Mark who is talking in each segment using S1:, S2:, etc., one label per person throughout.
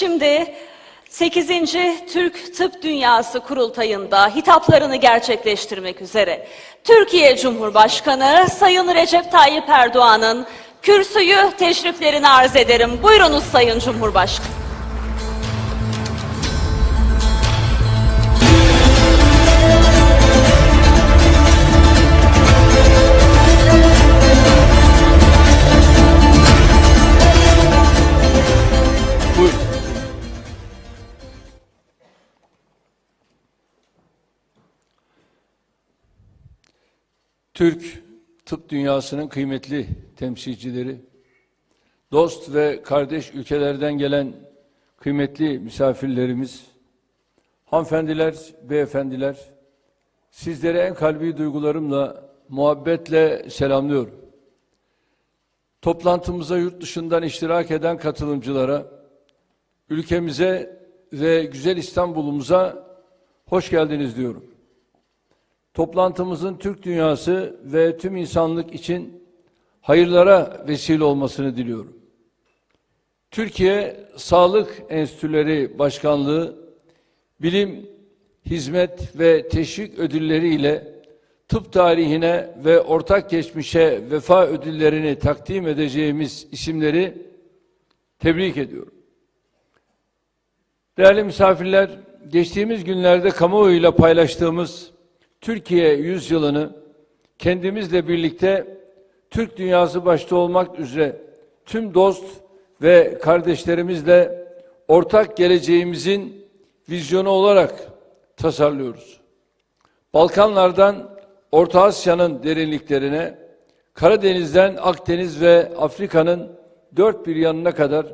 S1: Şimdi 8. Türk Tıp Dünyası Kurultayı'nda hitaplarını gerçekleştirmek üzere Türkiye Cumhurbaşkanı Sayın Recep Tayyip Erdoğan'ın kürsüyü teşriflerini arz ederim. Buyurunuz Sayın Cumhurbaşkanı.
S2: Türk tıp dünyasının kıymetli temsilcileri, dost ve kardeş ülkelerden gelen kıymetli misafirlerimiz, hanımefendiler, beyefendiler, sizlere en kalbi duygularımla, muhabbetle selamlıyorum. Toplantımıza yurt dışından iştirak eden katılımcılara, ülkemize ve güzel İstanbul'umuza hoş geldiniz diyorum. Toplantımızın Türk dünyası ve tüm insanlık için hayırlara vesile olmasını diliyorum. Türkiye Sağlık Enstitüleri Başkanlığı bilim, hizmet ve teşvik ödülleri ile tıp tarihine ve ortak geçmişe vefa ödüllerini takdim edeceğimiz isimleri tebrik ediyorum. Değerli misafirler, geçtiğimiz günlerde kamuoyuyla paylaştığımız Türkiye yüzyılını kendimizle birlikte Türk dünyası başta olmak üzere tüm dost ve kardeşlerimizle ortak geleceğimizin vizyonu olarak tasarlıyoruz. Balkanlardan Orta Asya'nın derinliklerine, Karadeniz'den Akdeniz ve Afrika'nın dört bir yanına kadar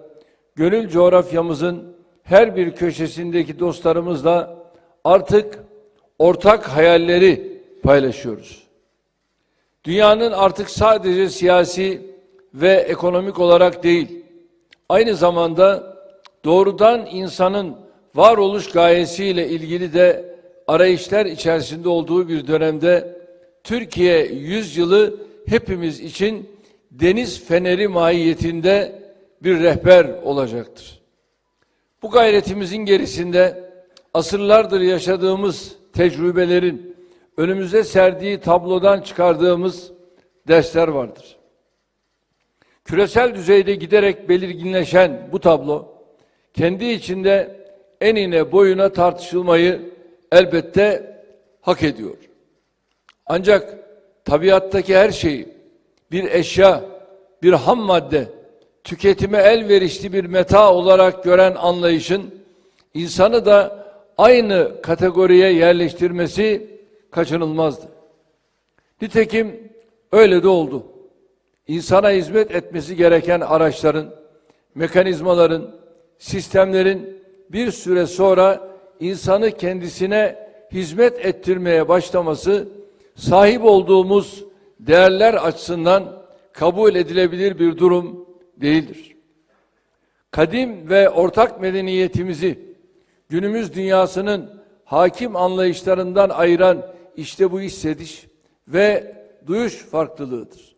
S2: gönül coğrafyamızın her bir köşesindeki dostlarımızla artık ortak hayalleri paylaşıyoruz. Dünyanın artık sadece siyasi ve ekonomik olarak değil, aynı zamanda doğrudan insanın varoluş gayesiyle ilgili de arayışlar içerisinde olduğu bir dönemde Türkiye yüzyılı hepimiz için deniz feneri mahiyetinde bir rehber olacaktır. Bu gayretimizin gerisinde asırlardır yaşadığımız tecrübelerin önümüze serdiği tablodan çıkardığımız dersler vardır. Küresel düzeyde giderek belirginleşen bu tablo kendi içinde enine boyuna tartışılmayı elbette hak ediyor. Ancak tabiattaki her şeyi bir eşya, bir ham madde, tüketime elverişli bir meta olarak gören anlayışın insanı da aynı kategoriye yerleştirmesi kaçınılmazdı. Nitekim öyle de oldu. İnsana hizmet etmesi gereken araçların, mekanizmaların, sistemlerin bir süre sonra insanı kendisine hizmet ettirmeye başlaması sahip olduğumuz değerler açısından kabul edilebilir bir durum değildir. Kadim ve ortak medeniyetimizi günümüz dünyasının hakim anlayışlarından ayıran işte bu hissediş ve duyuş farklılığıdır.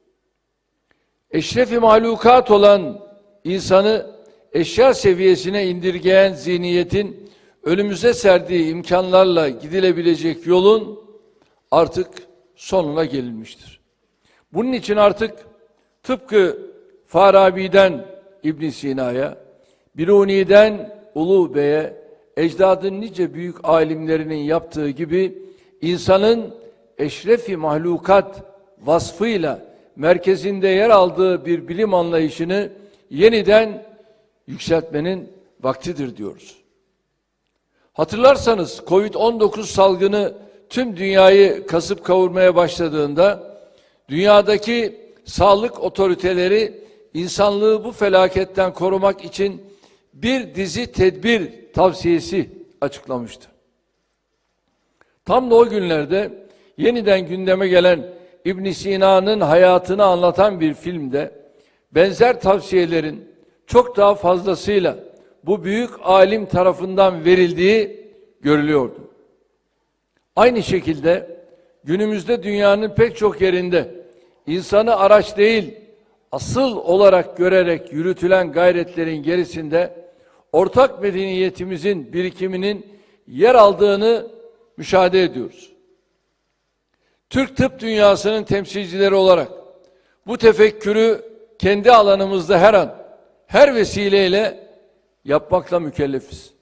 S2: Eşrefi mahlukat olan insanı eşya seviyesine indirgeyen zihniyetin önümüze serdiği imkanlarla gidilebilecek yolun artık sonuna gelinmiştir. Bunun için artık tıpkı Farabi'den İbn Sina'ya, Biruni'den Ulu Bey'e, ecdadın nice büyük alimlerinin yaptığı gibi insanın eşrefi mahlukat vasfıyla merkezinde yer aldığı bir bilim anlayışını yeniden yükseltmenin vaktidir diyoruz. Hatırlarsanız Covid-19 salgını tüm dünyayı kasıp kavurmaya başladığında dünyadaki sağlık otoriteleri insanlığı bu felaketten korumak için bir dizi tedbir tavsiyesi açıklamıştı. Tam da o günlerde yeniden gündeme gelen İbn Sina'nın hayatını anlatan bir filmde benzer tavsiyelerin çok daha fazlasıyla bu büyük alim tarafından verildiği görülüyordu. Aynı şekilde günümüzde dünyanın pek çok yerinde insanı araç değil asıl olarak görerek yürütülen gayretlerin gerisinde ortak medeniyetimizin birikiminin yer aldığını müşahede ediyoruz. Türk tıp dünyasının temsilcileri olarak bu tefekkürü kendi alanımızda her an, her vesileyle yapmakla mükellefiz.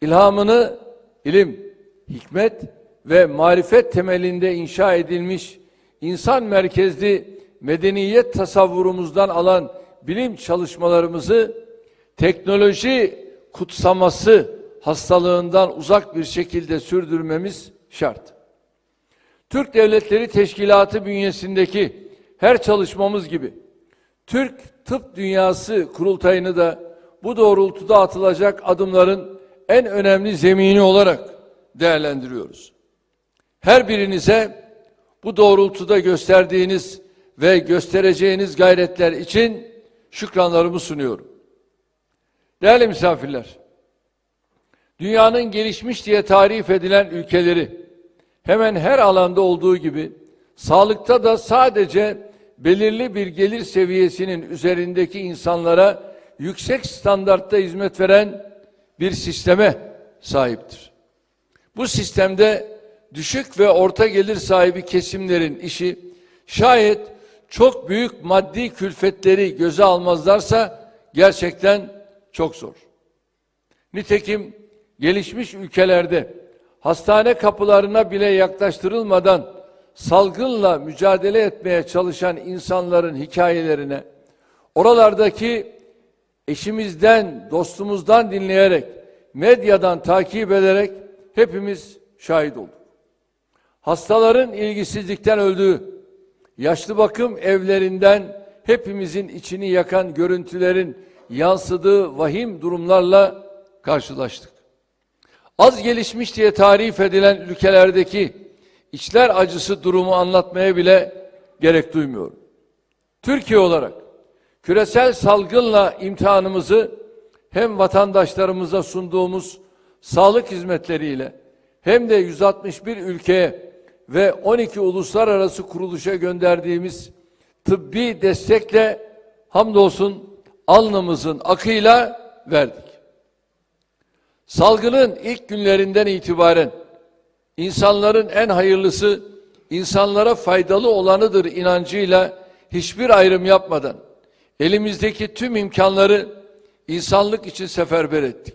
S2: İlhamını ilim, hikmet ve marifet temelinde inşa edilmiş insan merkezli medeniyet tasavvurumuzdan alan bilim çalışmalarımızı teknoloji kutsaması hastalığından uzak bir şekilde sürdürmemiz şart. Türk Devletleri Teşkilatı bünyesindeki her çalışmamız gibi Türk Tıp Dünyası kurultayını da bu doğrultuda atılacak adımların en önemli zemini olarak değerlendiriyoruz. Her birinize bu doğrultuda gösterdiğiniz ve göstereceğiniz gayretler için şükranlarımı sunuyorum. Değerli misafirler, dünyanın gelişmiş diye tarif edilen ülkeleri hemen her alanda olduğu gibi sağlıkta da sadece belirli bir gelir seviyesinin üzerindeki insanlara yüksek standartta hizmet veren bir sisteme sahiptir. Bu sistemde düşük ve orta gelir sahibi kesimlerin işi şayet çok büyük maddi külfetleri göze almazlarsa gerçekten çok zor. Nitekim gelişmiş ülkelerde hastane kapılarına bile yaklaştırılmadan salgınla mücadele etmeye çalışan insanların hikayelerine oralardaki eşimizden, dostumuzdan dinleyerek, medyadan takip ederek hepimiz şahit olduk. Hastaların ilgisizlikten öldüğü, yaşlı bakım evlerinden hepimizin içini yakan görüntülerin yansıdığı vahim durumlarla karşılaştık. Az gelişmiş diye tarif edilen ülkelerdeki içler acısı durumu anlatmaya bile gerek duymuyorum. Türkiye olarak küresel salgınla imtihanımızı hem vatandaşlarımıza sunduğumuz sağlık hizmetleriyle hem de 161 ülkeye ve 12 uluslararası kuruluşa gönderdiğimiz tıbbi destekle hamdolsun alnımızın akıyla verdik. Salgının ilk günlerinden itibaren insanların en hayırlısı insanlara faydalı olanıdır inancıyla hiçbir ayrım yapmadan elimizdeki tüm imkanları insanlık için seferber ettik.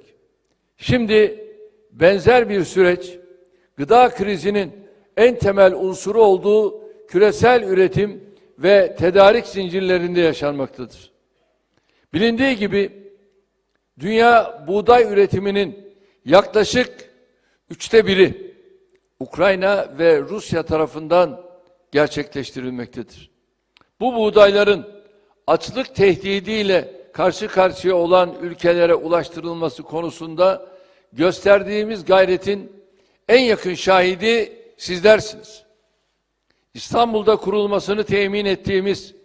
S2: Şimdi benzer bir süreç gıda krizinin en temel unsuru olduğu küresel üretim ve tedarik zincirlerinde yaşanmaktadır. Bilindiği gibi dünya buğday üretiminin yaklaşık üçte biri Ukrayna ve Rusya tarafından gerçekleştirilmektedir. Bu buğdayların açlık tehdidiyle karşı karşıya olan ülkelere ulaştırılması konusunda gösterdiğimiz gayretin en yakın şahidi sizlersiniz. İstanbul'da kurulmasını temin ettiğimiz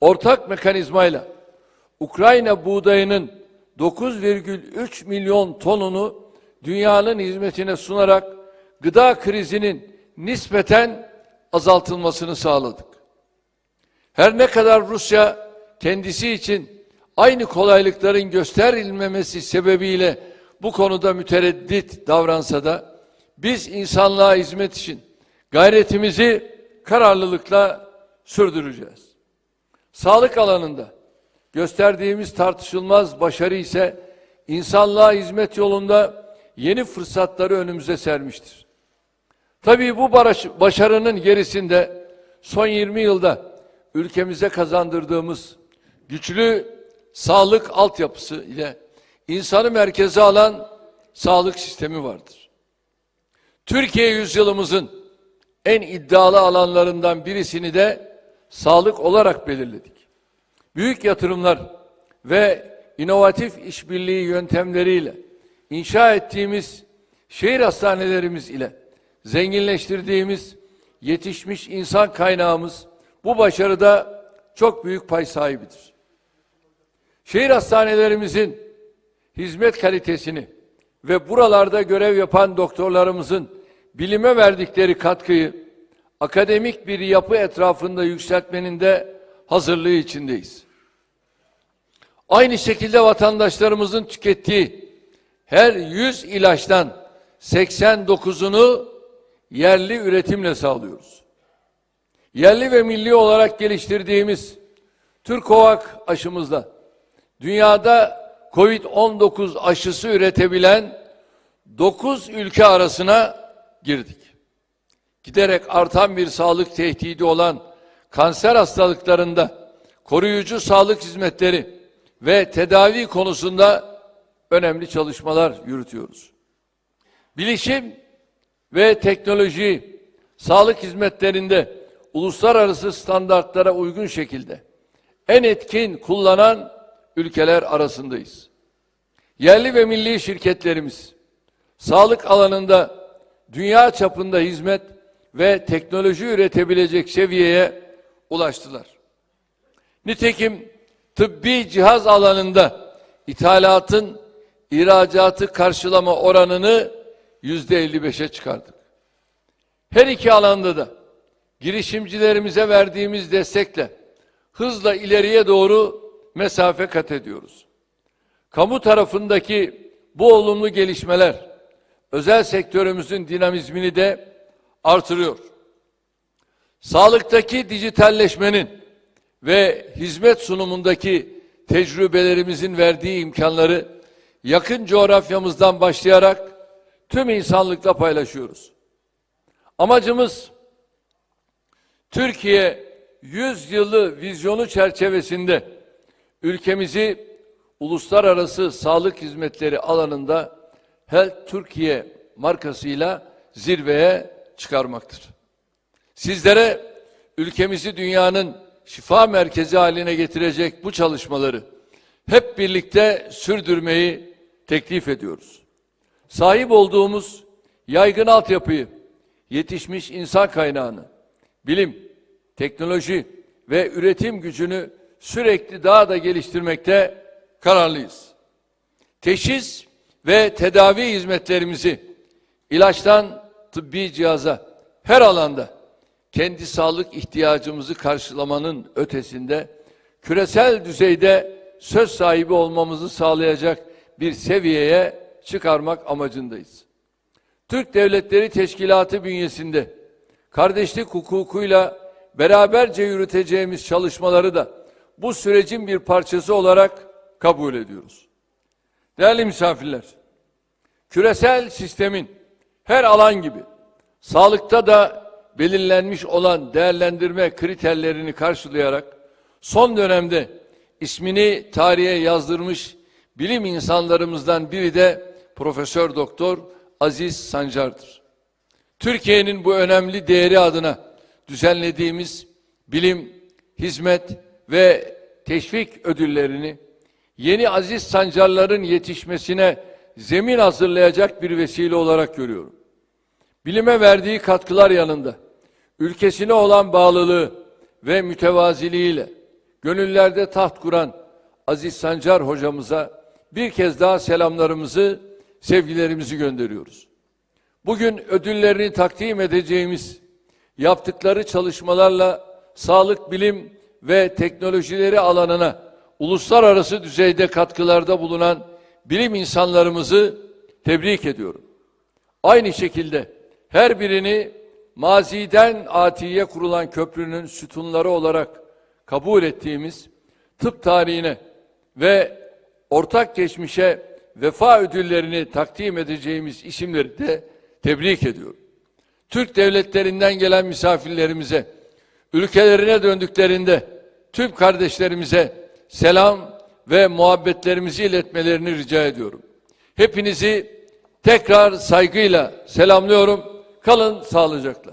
S2: ortak mekanizmayla Ukrayna buğdayının 9,3 milyon tonunu dünyanın hizmetine sunarak gıda krizinin nispeten azaltılmasını sağladık. Her ne kadar Rusya kendisi için aynı kolaylıkların gösterilmemesi sebebiyle bu konuda mütereddit davransa da biz insanlığa hizmet için gayretimizi kararlılıkla sürdüreceğiz. Sağlık alanında gösterdiğimiz tartışılmaz başarı ise insanlığa hizmet yolunda yeni fırsatları önümüze sermiştir. Tabii bu başarının gerisinde son 20 yılda ülkemize kazandırdığımız güçlü sağlık altyapısı ile insanı merkeze alan sağlık sistemi vardır. Türkiye yüzyılımızın en iddialı alanlarından birisini de sağlık olarak belirledik. Büyük yatırımlar ve inovatif işbirliği yöntemleriyle inşa ettiğimiz şehir hastanelerimiz ile zenginleştirdiğimiz yetişmiş insan kaynağımız bu başarıda çok büyük pay sahibidir. Şehir hastanelerimizin hizmet kalitesini ve buralarda görev yapan doktorlarımızın bilime verdikleri katkıyı akademik bir yapı etrafında yükseltmenin de hazırlığı içindeyiz. Aynı şekilde vatandaşlarımızın tükettiği her 100 ilaçtan 89'unu yerli üretimle sağlıyoruz. Yerli ve milli olarak geliştirdiğimiz Türkovak aşımızla dünyada Covid-19 aşısı üretebilen 9 ülke arasına girdik. Giderek artan bir sağlık tehdidi olan kanser hastalıklarında koruyucu sağlık hizmetleri ve tedavi konusunda önemli çalışmalar yürütüyoruz. Bilişim ve teknoloji sağlık hizmetlerinde uluslararası standartlara uygun şekilde en etkin kullanan ülkeler arasındayız. Yerli ve milli şirketlerimiz sağlık alanında dünya çapında hizmet ve teknoloji üretebilecek seviyeye ulaştılar. Nitekim tıbbi cihaz alanında ithalatın ihracatı karşılama oranını yüzde 55'e çıkardık. Her iki alanda da girişimcilerimize verdiğimiz destekle hızla ileriye doğru mesafe kat ediyoruz. Kamu tarafındaki bu olumlu gelişmeler özel sektörümüzün dinamizmini de artırıyor. Sağlıktaki dijitalleşmenin ve hizmet sunumundaki tecrübelerimizin verdiği imkanları yakın coğrafyamızdan başlayarak tüm insanlıkla paylaşıyoruz. Amacımız Türkiye 100 yılı vizyonu çerçevesinde ülkemizi uluslararası sağlık hizmetleri alanında Health Türkiye markasıyla zirveye çıkarmaktır. Sizlere ülkemizi dünyanın şifa merkezi haline getirecek bu çalışmaları hep birlikte sürdürmeyi teklif ediyoruz. Sahip olduğumuz yaygın altyapıyı, yetişmiş insan kaynağını, bilim, teknoloji ve üretim gücünü sürekli daha da geliştirmekte kararlıyız. Teşhis ve tedavi hizmetlerimizi ilaçtan tıbbi cihaza her alanda kendi sağlık ihtiyacımızı karşılamanın ötesinde küresel düzeyde söz sahibi olmamızı sağlayacak bir seviyeye çıkarmak amacındayız. Türk Devletleri Teşkilatı bünyesinde kardeşlik hukukuyla beraberce yürüteceğimiz çalışmaları da bu sürecin bir parçası olarak kabul ediyoruz. Değerli misafirler, küresel sistemin her alan gibi sağlıkta da belirlenmiş olan değerlendirme kriterlerini karşılayarak son dönemde ismini tarihe yazdırmış bilim insanlarımızdan biri de Profesör Doktor Aziz Sancar'dır. Türkiye'nin bu önemli değeri adına düzenlediğimiz bilim, hizmet ve teşvik ödüllerini yeni aziz sancarların yetişmesine zemin hazırlayacak bir vesile olarak görüyorum. Bilime verdiği katkılar yanında ülkesine olan bağlılığı ve mütevaziliğiyle gönüllerde taht kuran Aziz Sancar hocamıza bir kez daha selamlarımızı, sevgilerimizi gönderiyoruz. Bugün ödüllerini takdim edeceğimiz yaptıkları çalışmalarla sağlık, bilim ve teknolojileri alanına uluslararası düzeyde katkılarda bulunan bilim insanlarımızı tebrik ediyorum. Aynı şekilde her birini maziden atiye kurulan köprünün sütunları olarak kabul ettiğimiz tıp tarihine ve ortak geçmişe vefa ödüllerini takdim edeceğimiz isimleri de tebrik ediyorum. Türk devletlerinden gelen misafirlerimize, ülkelerine döndüklerinde tüm kardeşlerimize selam ve muhabbetlerimizi iletmelerini rica ediyorum. Hepinizi tekrar saygıyla selamlıyorum. Kalın sağlıcakla.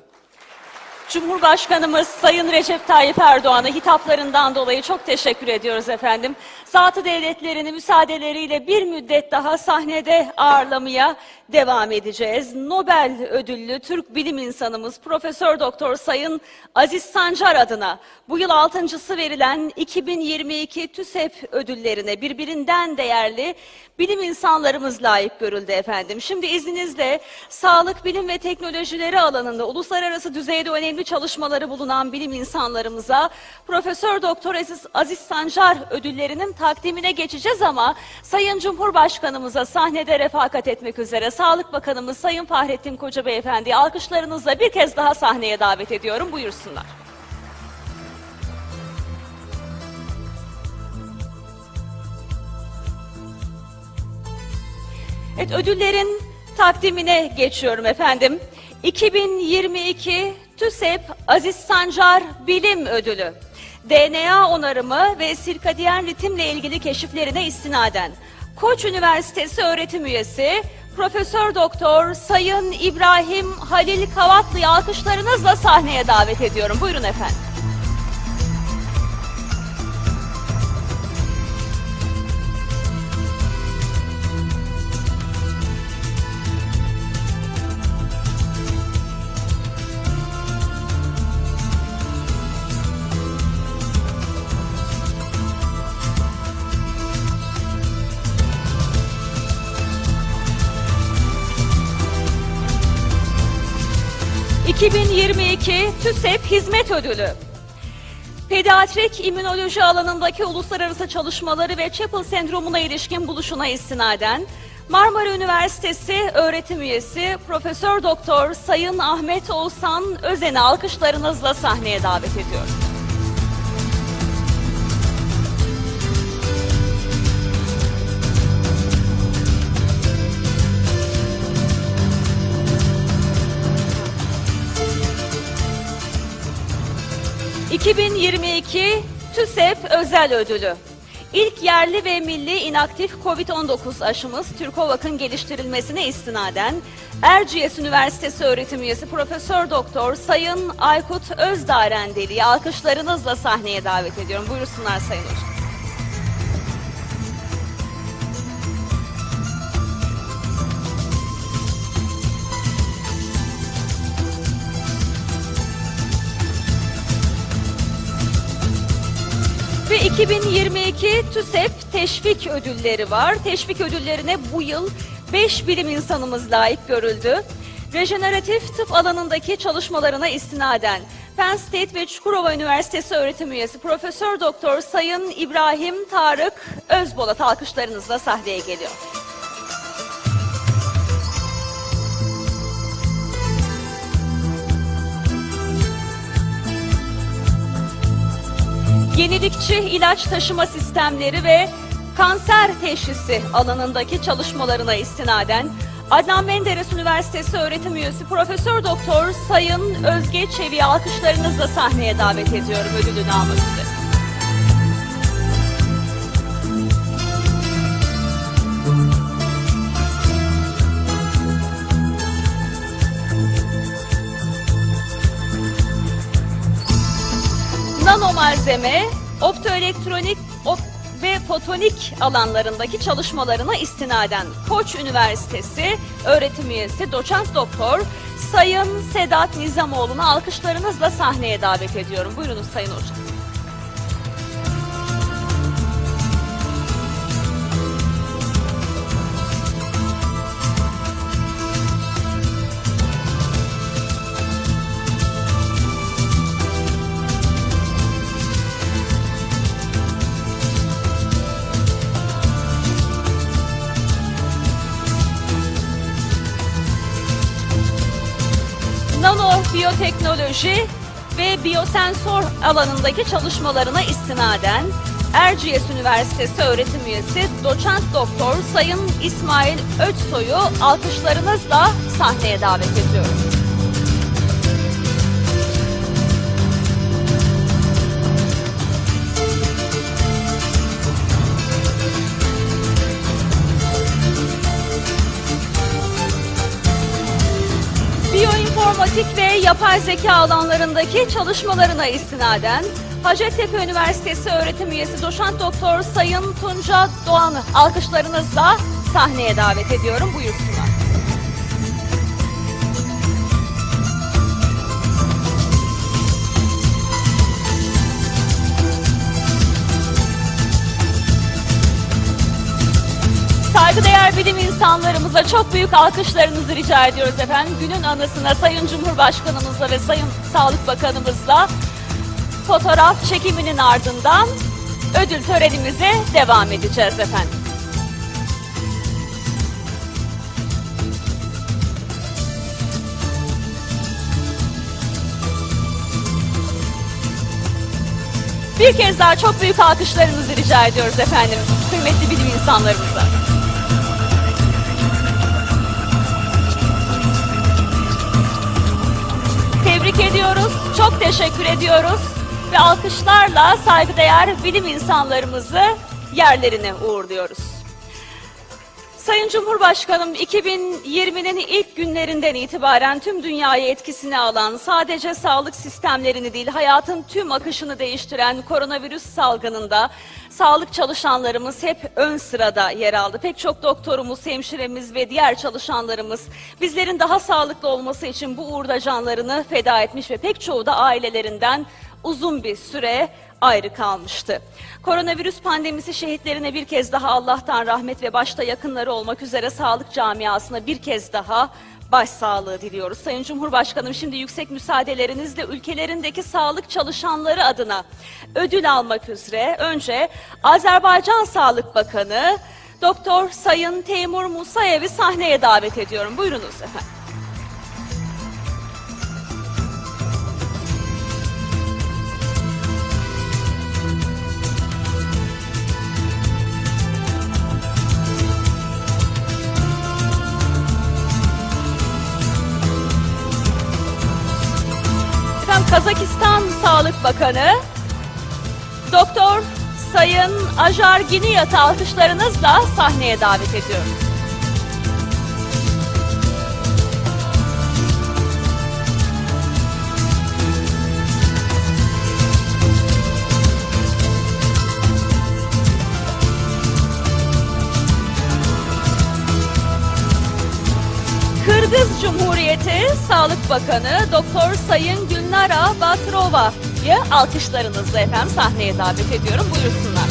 S1: Cumhurbaşkanımız Sayın Recep Tayyip Erdoğan'a hitaplarından dolayı çok teşekkür ediyoruz efendim. Zatı devletlerini müsaadeleriyle bir müddet daha sahnede ağırlamaya devam edeceğiz. Nobel ödüllü Türk bilim insanımız Profesör Doktor Sayın Aziz Sancar adına bu yıl altıncısı verilen 2022 TÜSEP ödüllerine birbirinden değerli bilim insanlarımız layık görüldü efendim. Şimdi izninizle sağlık, bilim ve teknolojileri alanında uluslararası düzeyde önemli çalışmaları bulunan bilim insanlarımıza Profesör Doktor Aziz, Aziz Sancar ödüllerinin takdimine geçeceğiz ama Sayın Cumhurbaşkanımıza sahnede refakat etmek üzere Sağlık Bakanımız Sayın Fahrettin Koca Beyefendi'yi alkışlarınızla bir kez daha sahneye davet ediyorum. Buyursunlar. Evet ödüllerin takdimine geçiyorum efendim. 2022 TÜSEP Aziz Sancar Bilim Ödülü. DNA onarımı ve sirkadiyen ritimle ilgili keşiflerine istinaden Koç Üniversitesi öğretim üyesi Profesör Doktor Sayın İbrahim Halil Kavatlı'yı alkışlarınızla sahneye davet ediyorum. Buyurun efendim. ...2022 TÜSEP Hizmet Ödülü. Pediatrik immünoloji alanındaki uluslararası çalışmaları ve Chapel sendromuna ilişkin buluşuna istinaden Marmara Üniversitesi öğretim üyesi Profesör Doktor Sayın Ahmet Oğuzhan Özen'i alkışlarınızla sahneye davet ediyorum. ...2022 TÜSEP Özel Ödülü. İlk yerli ve milli inaktif COVID-19 aşımız Türkovak'ın geliştirilmesine istinaden Erciyes Üniversitesi öğretim üyesi Profesör Doktor Sayın Aykut Özdarendeli'yi alkışlarınızla sahneye davet ediyorum. Buyursunlar Sayın Hocam. 2022 TÜSEP teşvik ödülleri var. Teşvik ödüllerine bu yıl 5 bilim insanımız layık görüldü. Rejeneratif tıp alanındaki çalışmalarına istinaden Penn State ve Çukurova Üniversitesi öğretim üyesi Profesör Doktor Sayın İbrahim Tarık Özbolat alkışlarınızla sahneye geliyor. Yenilikçi ilaç taşıma sistemleri ve kanser teşhisi alanındaki çalışmalarına istinaden Adnan Menderes Üniversitesi öğretim üyesi Profesör Doktor Sayın Özge Çevik'i alkışlarınızla sahneye davet ediyorum ödülünü almak üzere. Malzeme, optoelektronik op ve fotonik alanlarındaki çalışmalarına istinaden Koç Üniversitesi öğretim üyesi doçent doktor Sayın Sedat Nizamoğlu'nu alkışlarınızla sahneye davet ediyorum. Buyurunuz Sayın Hocam. Biyoteknoloji ve biyosensor alanındaki çalışmalarına istinaden Erciyes Üniversitesi öğretim üyesi doçent doktor Sayın İsmail Öçsoy'u alkışlarınızla sahneye davet ediyorum. Biyoinformatik ve yapay zeka alanlarındaki çalışmalarına istinaden Hacettepe Üniversitesi öğretim üyesi doçent doktor Sayın Tunca Doğan'ı alkışlarınızla sahneye davet ediyorum. Buyursunlar. Saygıdeğer bilim insanlarımıza çok büyük alkışlarınızı rica ediyoruz efendim. Günün anısına Sayın Cumhurbaşkanımızla ve Sayın Sağlık Bakanımızla fotoğraf çekiminin ardından ödül törenimize devam edeceğiz efendim. Bir kez daha çok büyük alkışlarınızı rica ediyoruz efendim. Kıymetli bilim insanlarımıza. Teşekkür ediyoruz ve alkışlarla saygıdeğer bilim insanlarımızı yerlerine uğurluyoruz. Sayın Cumhurbaşkanım 2020'nin ilk günlerinden itibaren tüm dünyayı etkisine alan sadece sağlık sistemlerini değil hayatın tüm akışını değiştiren koronavirüs salgınında sağlık çalışanlarımız hep ön sırada yer aldı. Pek çok doktorumuz, hemşiremiz ve diğer çalışanlarımız bizlerin daha sağlıklı olması için bu uğurda canlarını feda etmiş ve pek çoğu da ailelerinden uzun bir süre ayrı kalmıştı. Koronavirüs pandemisi şehitlerine bir kez daha Allah'tan rahmet ve başta yakınları olmak üzere sağlık camiasına bir kez daha başsağlığı diliyoruz. Sayın Cumhurbaşkanım şimdi yüksek müsaadelerinizle ülkelerindeki sağlık çalışanları adına ödül almak üzere önce Azerbaycan Sağlık Bakanı Doktor Sayın Teymur Musayev'i sahneye davet ediyorum. Buyurunuz. Efendim Bakanı Doktor Sayın Ajar Giniyat'ı alkışlarınızla sahneye davet ediyorum. Kırgız Cumhuriyeti Sağlık Bakanı Doktor Sayın Gülnara Batrova'yı alkışlarınızla efendim sahneye davet ediyorum. Buyursunlar.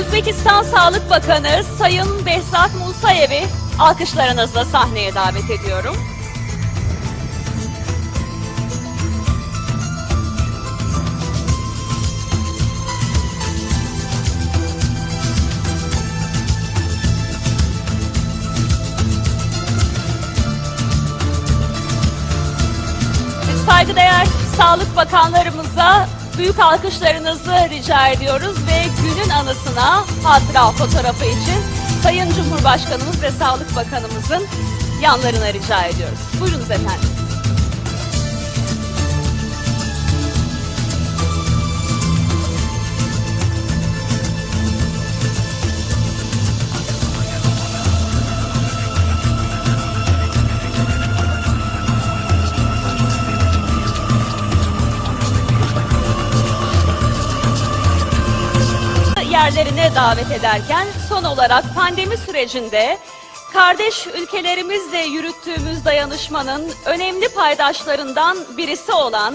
S1: Özbekistan Sağlık Bakanı Sayın Behzat Musayev'i alkışlarınızla sahneye davet ediyorum. Saygıdeğer Sağlık Bakanlarımıza büyük alkışlarınızı rica ediyoruz ve günün anısına hatıra fotoğrafı için Sayın Cumhurbaşkanımız ve Sağlık Bakanımızın yanlarına rica ediyoruz. Buyurunuz efendim. Yerlerine davet ederken son olarak pandemi sürecinde kardeş ülkelerimizle yürüttüğümüz dayanışmanın önemli paydaşlarından birisi olan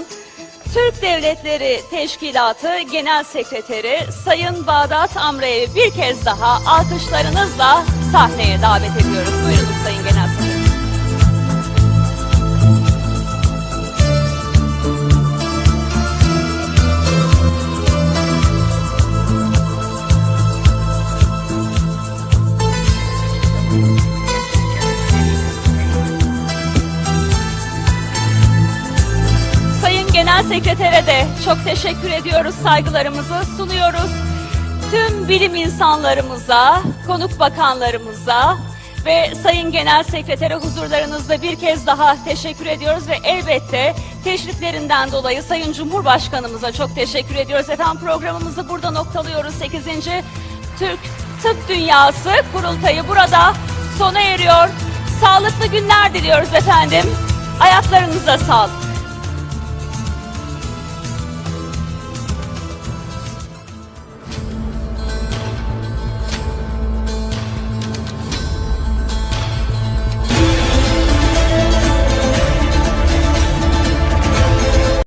S1: Türk Devletleri Teşkilatı Genel Sekreteri Sayın Bağdat Amre'yi bir kez daha alkışlarınızla sahneye davet ediyoruz. Buyurunuz Genel Sekretere de çok teşekkür ediyoruz, saygılarımızı sunuyoruz. Tüm bilim insanlarımıza, konuk bakanlarımıza ve Sayın Genel Sekretere huzurlarınızda bir kez daha teşekkür ediyoruz ve elbette teşriflerinden dolayı Sayın Cumhurbaşkanımıza çok teşekkür ediyoruz. Efendim programımızı burada noktalıyoruz. 8. Türk Tıp Dünyası kurultayı burada sona eriyor. Sağlıklı günler diliyoruz efendim. Ayaklarınıza sağlık.